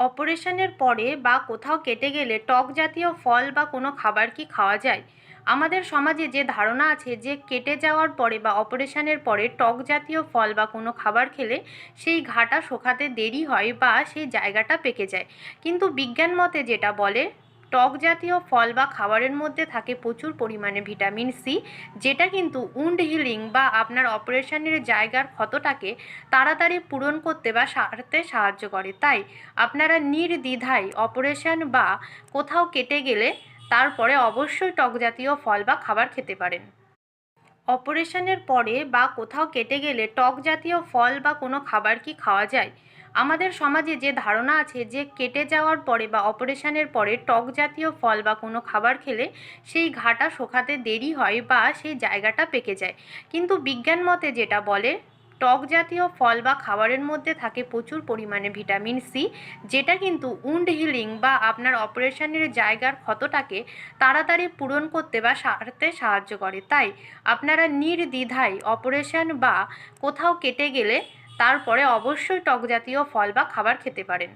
অপারেশনের পরে বা কোথাও কেটে গেলে টক জাতীয় ফল বা কোনো খাবার কি খাওয়া যায়? আমাদের সমাজে যে ধারণা আছে যে কেটে যাওয়ার পরে বা অপারেশনের পরে টক জাতীয় ফল বা কোনো খাবার খেলে সেই ঘাটা শোকাতে দেরি হয় বা সেই জায়গাটা পেকে যায়। কিন্তু বিজ্ঞান মতে যেটা বলে টক জাতীয় ফল বা খাবারের মধ্যে থাকে প্রচুর পরিমাণে ভিটামিন সি, যেটা কিন্তু উন্ড হিলিং বা আপনার অপারেশনের জায়গার ক্ষতটাকে তাড়াতাড়ি পূরণ করতে বা সারতে সাহায্য করে। তাই আপনারা নির্দ্বিধায় অপারেশন বা কোথাও কেটে গেলে তারপরে অবশ্যই টক জাতীয় ফল বা খাবার খেতে পারেন। অপারেশনের পরে বা কোথাও কেটে গেলে টক জাতীয় ফল বা কোনো খাবার কি খাওয়া যায়? আমাদের সমাজে যে ধারণা আছে যে কেটে যাওয়ার পরে বা অপারেশনের পরে টক জাতীয় ফল বা কোনো খাবার খেলে সেই ঘাটা শোকাতে দেরি হয় বা সেই জায়গাটা পেকে যায়। কিন্তু বিজ্ঞান মতে যেটা বলে, টক জাতীয় ফল বা খাবারের মধ্যে থাকে প্রচুর পরিমাণে ভিটামিন সি, যেটা কিন্তু উন্ড হিলিং বা আপনার অপারেশনের জায়গার ক্ষতটাকে তাড়াতাড়ি পূরণ করতে বা সারতে সাহায্য করে। তাই আপনারা নির্দ্বিধায় অপারেশন বা কোথাও কেটে গেলে তারপরে অবশ্যই টক জাতীয় ফল বা খাবার খেতে পারেন।